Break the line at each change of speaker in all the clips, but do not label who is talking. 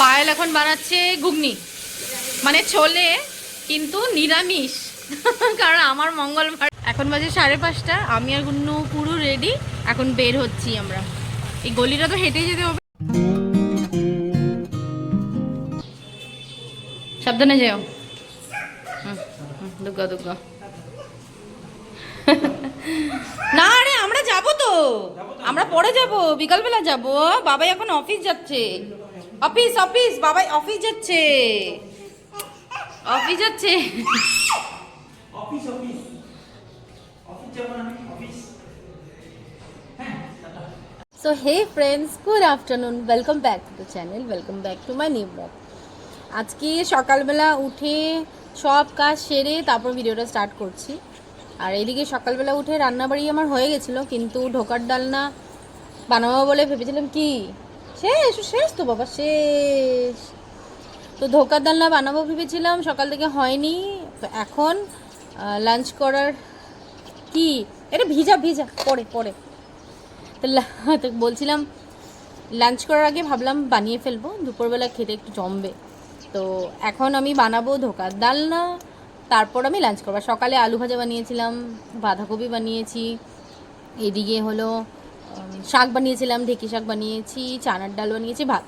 পায়েল এখন বানাচ্ছে ঘুগনি। মানে ছোলে, কিন্তু নিরামিষ। কারণ আমার মঙ্গলবার এখন বাজে সাড়ে পাঁচটা, আমি আর গুন্নু পুরো রেডি এখন বের হচ্ছি আমরা। এই গলিটা তো হেঁটে যেতে হবে। সাবধানে যাও। দুর্গা দুর্গা না রে, আমরা যাব তো। আমরা পরে যাব, বিকালবেলা যাব। বাবাই এখন অফিস যাচ্ছে। অফিস অফিস বাবাই অফিস যাচ্ছে। অফিস যাচ্ছে।
অফিস অফিস অফিস যাব না office
so hey friends good afternoon welcome back to the channel welcome back to my new blog আজকে সকালবেলা উঠে সব কাজ সেরে তারপর ভিডিওটা স্টার্ট করছি। আর এদিকে সকালবেলা উঠে রান্নাবাড়ি আমার হয়ে গেছিল কিন্তু ঢোকার ডালনা বানাবো বলে ভেবেছিলাম কি? শেষ শেষ তো বাবা, শেষ। তো ধোকার ডালনা বানাবো ভেবেছিলাম, সকাল থেকে হয়নি। তো এখন লাঞ্চ করার কি? এটা ভিজা ভিজা, পরে পরে। তো বলছিলাম লাঞ্চ করার আগে ভাবলাম বানিয়ে ফেলব, দুপুরবেলা খেতে একটু জমবে। তো এখন আমি বানাবো ধোকার ডালনা তারপর আমি লাঞ্চ করব। সকালে আলু ভাজা বানিয়েছিলাম, বাঁধাকপি বানিয়েছি, এদিকে হলো শাক বানিয়েছিলাম, ঢেকি শাক বানিয়েছি, চানার ডাল বানিয়েছি, ভাত।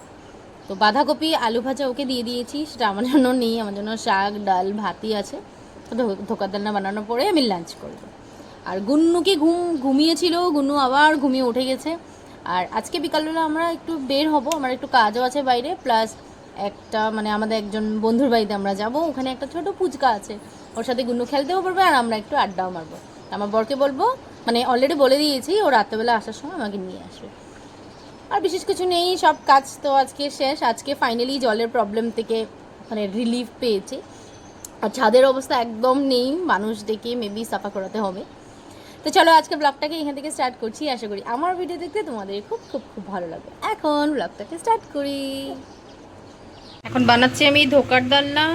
তো বাঁধাকপি, আলু ভাজা ওকে দিয়ে দিয়েছি, সেটা আমার জন্য নেই, আমার জন্য শাক, ডাল, ভাতই আছে। ধোকার ডালনা বানানোর পরে আমি লাঞ্চ করব। আর গুন্নুকে ঘুম, ঘুমিয়েছিল, গুন্নু আবার ঘুমিয়ে উঠে গেছে। আর আজকে বিকালবেলা আমরা একটু বের হব, আমার একটু কাজও আছে বাইরে প্লাস একটা মানে আমাদের একজন বন্ধুর বাড়িতে আমরা যাব, ওখানে একটা ছোট ফুচকা আছে। ওর সাথে গুন্নু খেলতেও পারবে আর আমরা একটু আড্ডাও মারবো। আমার বরকে বলব মানে অলরেডি বলে দিয়েছি, ও রাত্রেবেলা আসার সময় আমাকে নিয়ে আসবে। আর বিশেষ কিছু নেই, সব কাজ তো আজকে শেষ। আজকে ফাইনালি জলের প্রবলেম থেকে মানে রিলিফ পেয়েছে। আর ছাদের অবস্থা একদম নেই, মানুষ ডেকে মেবি সাফা করাতে হবে। তো চলো আজকে ব্লগটাকে এখান থেকে স্টার্ট করছি, আশা করি আমার ভিডিও দেখতে তোমাদের খুব খুব খুব ভালো লাগবে। এখন ব্লগটাকে স্টার্ট করি। এখন বানাচ্ছি আমি ধোকার ডালনা,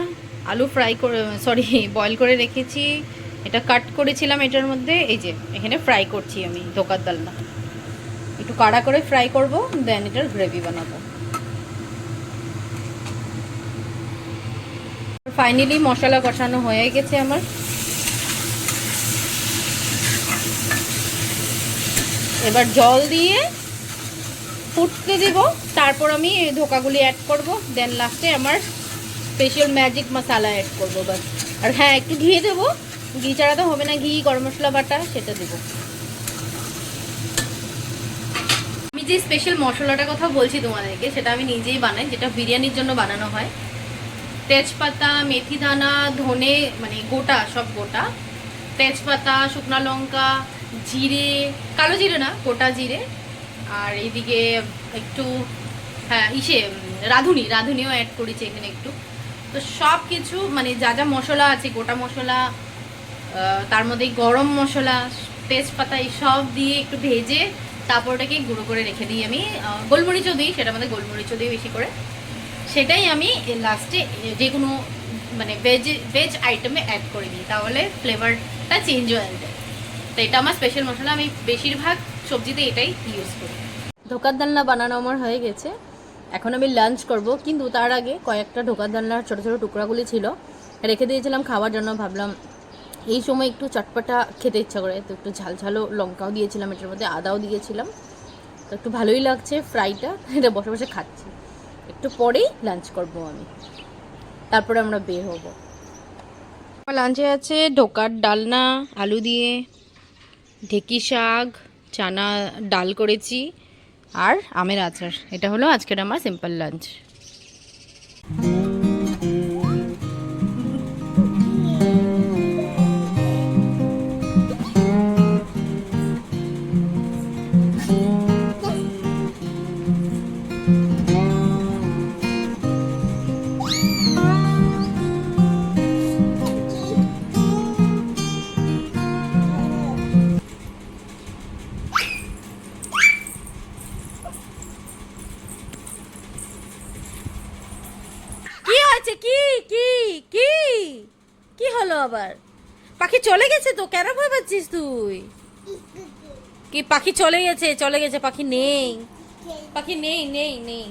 আলু ফ্রাই করে সরি বয়েল করে রেখেছি। এটা কাট করেছিলাম এটার মধ্যে, এই যে, এখানে ফ্রাই করছি আমি, ধোকার ডালনা। একটু কাড়া করে ফ্রাই করব দেন এটার গ্রেভি বানাবো। ফাইনালি মশলা কষানো হয়ে গেছে আমার। এবার জল দিয়ে ফুটতে দেব, তারপর আমি ধোকাগুলি অ্যাড করব দেন লাস্টে আমার স্পেশাল ম্যাজিক মশলা অ্যাড করব বাস আর হ্যাঁ একটু ঘিয়ে দেবো। ঘি ছাড়া তো হবে না, ঘি, গরম মশলা, বাটা, সেটা দেবো। আমি যে স্পেশাল মশলাটার কথা বলছি তোমাদেরকে, সেটা আমি নিজেই বানাই, যেটা বিরিয়ানির জন্য বানানো হয়। তেজপাতা, মেথি দানা, ধনে মানে গোটা, সব গোটা। তেজপাতা, শুকনো লঙ্কা, জিরে, কালো জিরে না, গোটা জিরে। আর এইদিকে একটু হ্যাঁ ইসে রাঁধুনি, রাঁধুনিও অ্যাড করেছি এখানে একটু। তো সব কিছু মানে যা যা মশলা আছে, গোটা মশলা তার মধ্যে গরম মশলা, তেজপাতা সব দিয়ে একটু ভেজে তারপর ওটাকে গুঁড়ো করে রেখে দিই আমি। গোলমরিচও দিই সেটা আমাদের গোলমরিচও দিই বেশি করে। সেটাই আমি লাস্টে যে কোনো মানে ভেজ ভেজ আইটেমে অ্যাড করে দিই, তাহলে ফ্লেভারটা চেঞ্জ হয়ে যায়। তো এটা আমার স্পেশাল মশলা, আমি বেশিরভাগ সবজিতে এটাই ইউজ করি। ঢোকার ডালনা বানানো আমার হয়ে গেছে। এখন আমি লাঞ্চ করব, কিন্তু তার আগে কয়েকটা ঢোকার ডালনার ছোটো ছোটো টুকরাগুলি ছিল, রেখে দিয়েছিলাম খাওয়ার জন্য, ভাবলাম এই সময় একটু চটপটা খেতে ইচ্ছা করে। তো একটু ঝাল ঝালও লঙ্কাও দিয়েছিলাম, এটার মধ্যে আদাও দিয়েছিলাম। তো একটু ভালোই লাগছে ফ্রাইটা, এটা বসে বসে খাচ্ছি। একটু পরেই লাঞ্চ করব আমি। তারপরে আমরা বের হব। আমার লাঞ্চে আছে ঢোকার ডালনা, আলু দিয়ে, ঢেকি শাক, চানা ডাল করেছি, আর আমের আচার। এটা হলো আজকের আমার সিম্পল লাঞ্চ আবার। পাখি চলে গেছে তো, কেন ভয় পাচ্ছিস তুই? কি, পাখি চলে গেছে চলে গেছে, পাখি নেই। পাখি নেই নেই নেই।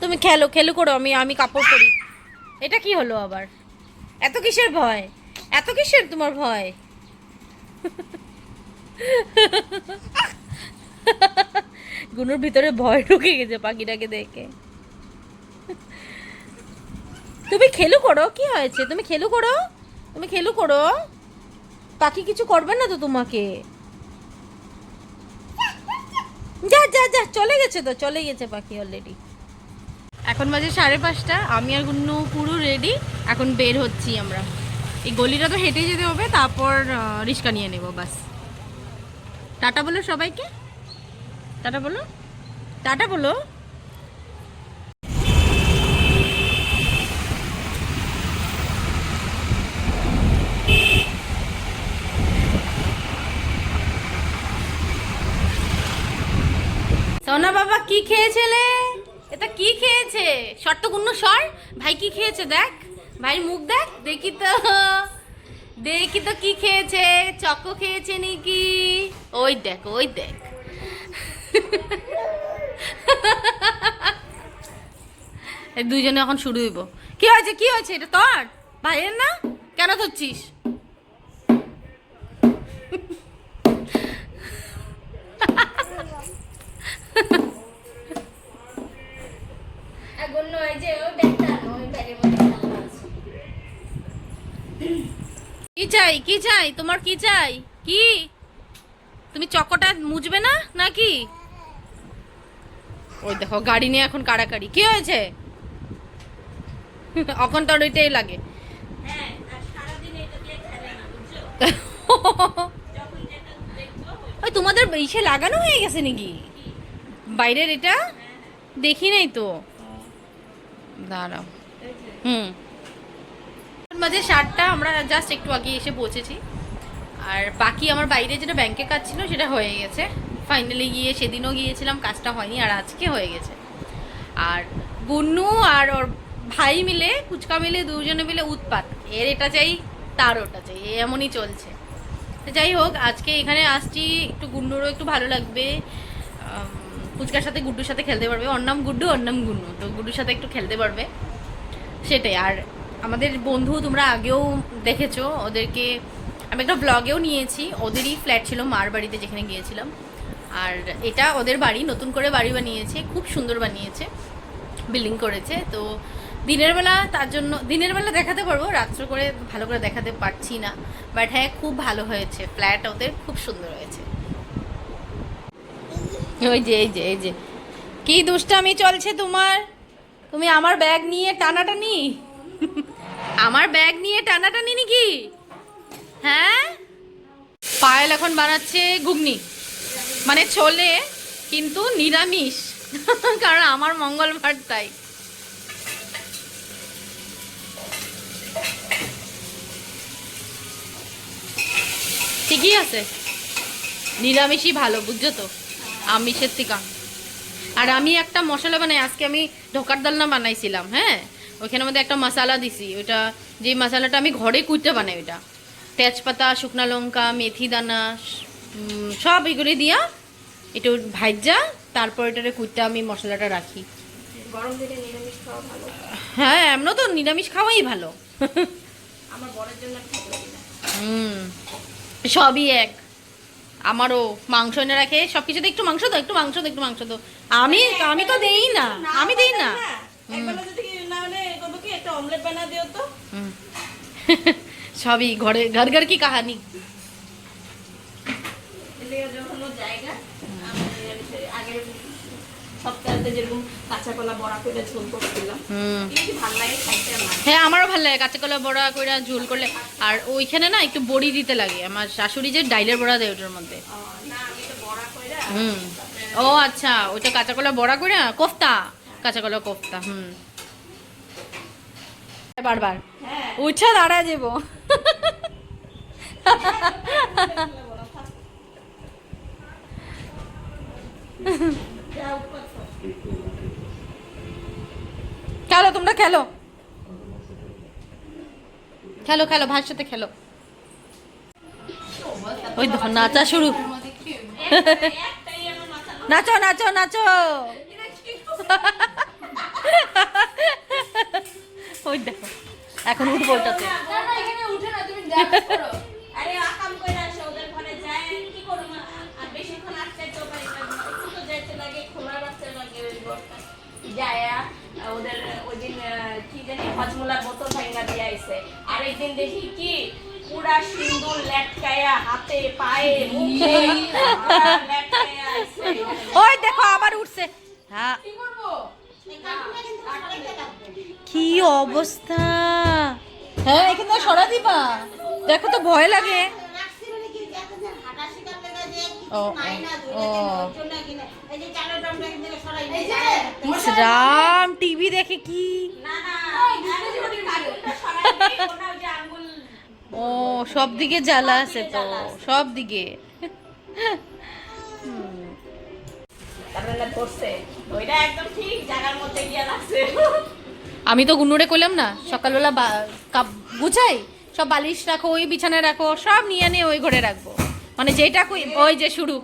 তুমি খেলো খেলো করো, আমি আমি কাপড় পরি। এটা কি হলো আবার? এত কিসের ভয়? এত কিসের তোমার ভয়? গুনুর ভিতরে ভয় ঢুকে গেছে পাখিটাকে দেখে। তুমি খেলু করো, কি হয়েছে? তুমি খেলু করো, তুমি খেলু করো। পাখি কিছু করবে না তো তোমাকে? যা যা যা, চলে গেছে তো, চলে গেছে পাখি অলরেডি এখন বাজে সাড়ে পাঁচটা, আমি আর গুন্নু পুরো রেডি এখন বের হচ্ছি আমরা। এই গলিটা তো হেঁটে যেতে হবে, তারপর রিক্সা নিয়ে নেব, বাস। টাটা বলো সবাইকে। টাটা বলো। টাটা বলো। সোনা বাবা কি খেয়েছিলে? এটা কি খেয়েছে? কোনো সর ভাই কি খেয়েছে দেখ। ভাই মুখ দেখ, দেখি তো। দেখি তো কি খেয়েছে। চকো খেয়েছে নাকি? ওই দেখ ওই দেখ। এই দুইজনে এখন শুরু হইব। কি হয়েছে কি হয়েছে? এটা তোর? ভাইয়ের না? কেন ধরছিস? চাই? কি চাই? তোমার কি চাই? কি? তুমি চকটা মুজবে না নাকি? ওই দেখো গাড়ি নিয়ে এখন কাড়াকাড়ি। কি হয়েছে? এখন তোর ওইটাই লাগে ওই তোমাদের ইসে লাগানো হয়ে গেছে নাকি? বাইরের এটা? দেখি নাই তো। দাঁড়াও। হুম। মাঝে সাতটা আমরা জাস্ট একটু আগে এসে পৌঁছেছি। আর বাকি আমার বাইরে যেটা ব্যাংকে কাজ ছিল সেটা হয়ে গেছে। ফাইনালি গিয়ে সেদিনও গিয়েছিলাম, কাজটা হয়নি, আর আজকে হয়ে গেছে। আর গুন্নু আর ওর ভাই মিলে কুচকা মিলে, দুজনে মিলে উৎপাত। এর এটা চাই, তার ওটা চাই এমনই চলছে। যাই হোক, আজকে এখানে আসছি, একটু গুন্নুরও একটু ভালো লাগবে। ফুচকার সাথে গুড্ডুর সাথে খেলতে পারবে। ওর নাম গুড্ডু, ওর নাম তো গুড্ডুর সাথে একটু খেলতে পারবে। সেটাই, আর আমাদের বন্ধু তোমরা আগেও দেখেছ, ওদেরকে আমি একটা ব্লগেও নিয়েছি। ওদেরই ফ্ল্যাট ছিল মার বাড়িতে যেখানে গিয়েছিলাম। আর এটা ওদের বাড়ি, নতুন করে বাড়ি বানিয়েছে, খুব সুন্দর বানিয়েছে বিল্ডিং করেছে। তো দিনের বেলা তার জন্য, দিনের বেলা দেখাতে পারব, রাত্র করে ভালো করে দেখাতে পারছি না। বাট হ্যাঁ খুব ভালো হয়েছে ফ্ল্যাট ওদের খুব সুন্দর হয়েছে। ওই যে, এই যে এই যে। কি দুষ্টামি চলছে তোমার? তুমি আমার ব্যাগ নিয়ে টানাটানি? আমার ব্যাগ নিয়ে টানাটানি নাকি? হ্যাঁ? পায়েল এখন বানাচ্ছে ঘুগনি। মানে ছোলে, কিন্তু নিরামিষ। কারণ আমার মঙ্গলবার তাই। ঠিকই আছে। নিরামিষই ভালো, বুঝছ তো? আমিষের থেকে। আর আমি একটা মশলা বানাই, আজকে আমি ঢোকার ডালনা বানাইছিলাম হ্যাঁ? ওইখানের মধ্যে একটা মশলা দিছি ওইটা যে মশালাটা আমি ঘরে কুইটে বানাই ওইটা। তেজপাতা শুকনা লঙ্কা মেথি দানা সব এগুলি দিয়া একটু ভাইজা তারপর এটারে কুইটে আমি মশলাটা রাখি।
গরম দিনে নিরামিষ খাওয়া ভালো?
হ্যাঁ এমন তো নিরামিষ খাওয়াই ভালো।
আমার বরের জন্য
হুম সবই এক। আমারও মাংস এনে রাখে সব কিছুতে একটু মাংস দাও একটু মাংস দাও একটু মাংস দাও। আমি আমি তো দেই না আমি দেই না
একবেলা যদি না হলে করব কি একটা অমলেট বানা দিও তো
সবই ঘরে ঘর ঘর কি কাহানি?
এদিকে যখন ওর জায়গা আগের সপ্তাহে যেরকম কাঁচা কলা বড়া করে ঝোল করছিলাম
হুম।
ভালো লাগে খাইতে
হ্যাঁ আমারও ভালো লাগে কাঁচা কলা বড়া করে ঝোল করলে। আর ওইখানে না একটু বড়ি দিতে লাগে আমার শাশুড়ি যে ডাইলের বড়া দেয় ওটার মধ্যে। হুম। ও আচ্ছা ওইটা কাঁচা কলা বড়া করে কোফতা। কাঁচা কলা কোফতা হুম। বারবার। উঠা দাঁড়া যাব। খেলো, তোমরা খেলো। খেলো খেলো, ভাইয়ের সাথে খেলো। ওই নাচা শুরু।
নাচো মাথা
নাচো। নাচো নাচো এখন উঠবো ওটাতে
যায় ওই ওদের ওই দিন কি জানি হজমুলার বোতল ভাঙা দিয়ে আইছে আরেকদিন দেখি কি পুরা সিন্দুর লেটকায়া হাতে পায়ে মুখে পুরা লেটকায়া আইছে
ওই দেখো আবার উঠছে হ্যাঁ কি অবস্থা? হ্যাঁ এখান সরা দিবা। দেখো তো ভয় লাগে। রাম টিভি দেখে কি? ও সব দিকে জ্বালা আছে তো সব দিকে।
ধরছে ওইটা একদম ঠিক জায়গার মধ্যে গিয়ে লাগছে।
আমি তো গুনুরে কইলাম না সকালবেলা গুছাই সব বালিশ রাখো ওই বিছানায় রাখো সব নিয়ে নিয়ে ওই ঘরে রাখব। মানে যেটা কই ওই যে শুরু।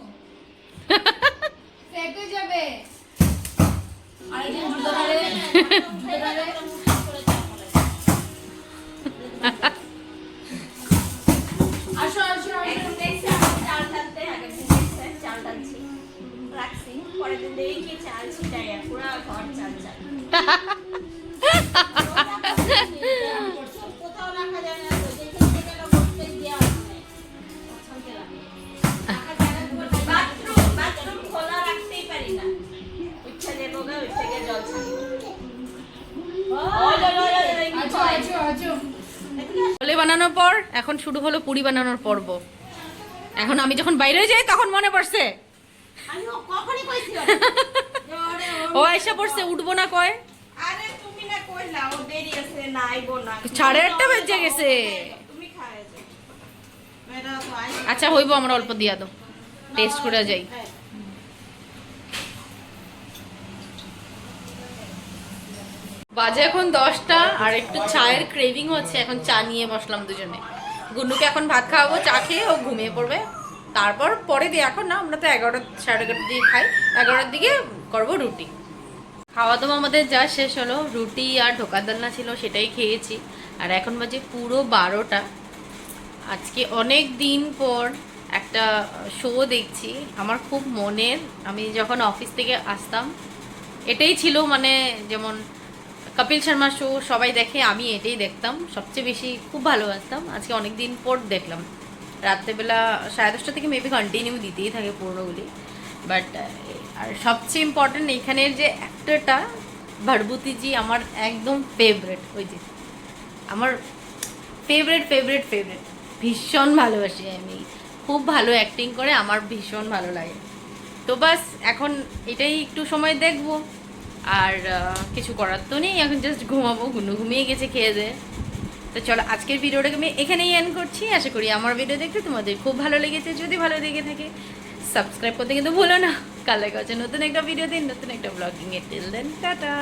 রাখছি, পরের দিন দেখি চাল পুরা ঘর চাল চাল।
বানানোর পর এখন শুরু হলো পুরি বানানোর পর্ব। এখন আমি যখন বাইরে যাই তখন মনে পড়ছে। ও এসে পড়ছে উঠবো না কয়? সাড়ে আটটা বেজে গেছে। আচ্ছা হইব আমরা অল্প দিয়া দাও। টেস্ট করে যাই। বাজে এখন দশটা, আর একটু চায়ের ক্রেভিং হচ্ছে এখন চা নিয়ে বসলাম দুজনে। গুন্নুকে এখন ভাত খাওয়াবো, চা খেয়ে ও ঘুমিয়ে পড়বে। তারপর পরে দিয়ে, এখন না, আমরা তো এগারোটা, সাড়ে এগারোটার দিকে খাই, এগারোটার দিকে করব রুটি। খাওয়া দাওয়া আমাদের যা শেষ হলো, রুটি আর ঢোকার দালনা ছিল, সেটাই খেয়েছি। আর এখন বাজে পুরো বারোটা। আজকে অনেক দিন পর একটা শো দেখছি, আমার খুব মনের, আমি যখন অফিস থেকে আসতাম, এটাই ছিল মানে যেমন কপিল শর্মা শো সবাই দেখে, আমি এটাই দেখতাম। সবচেয়ে বেশি খুব ভালোবাসতাম আজকে অনেক দিন পর দেখলাম। রাত্রেবেলা সাড়ে দশটা থেকে মেবি কন্টিনিউ দিতেই থাকে পুরোনোগুলি। বাট আর সবচেয়ে ইম্পর্টেন্ট এখানের যে অ্যাক্টরটা ভরভূতিজি আমার একদম ফেভারেট ওই যে। আমার ফেভারেট ফেভারেট ফেভারেট ভীষণ ভালোবাসি আমি। খুব ভালো অ্যাক্টিং করে, আমার ভীষণ ভালো লাগে। তো বাস, এখন এটাই একটু সময় দেখব। আর কিছু করার তো নেই, এখন জাস্ট ঘুমাবো ঘুমো ঘুমিয়ে গেছে খেয়ে দে। তো চলো, আজকের ভিডিওটাকে আমি এখানেই এন করছি। আশা করি আমার ভিডিও দেখতে তোমাদের খুব ভালো লেগেছে। যদি ভালো লেগে থাকে সাবস্ক্রাইব করতে কিন্তু ভুলো না। কাল দেখা নতুন একটা ভিডিও দিন নতুন একটা blogging tell till then tata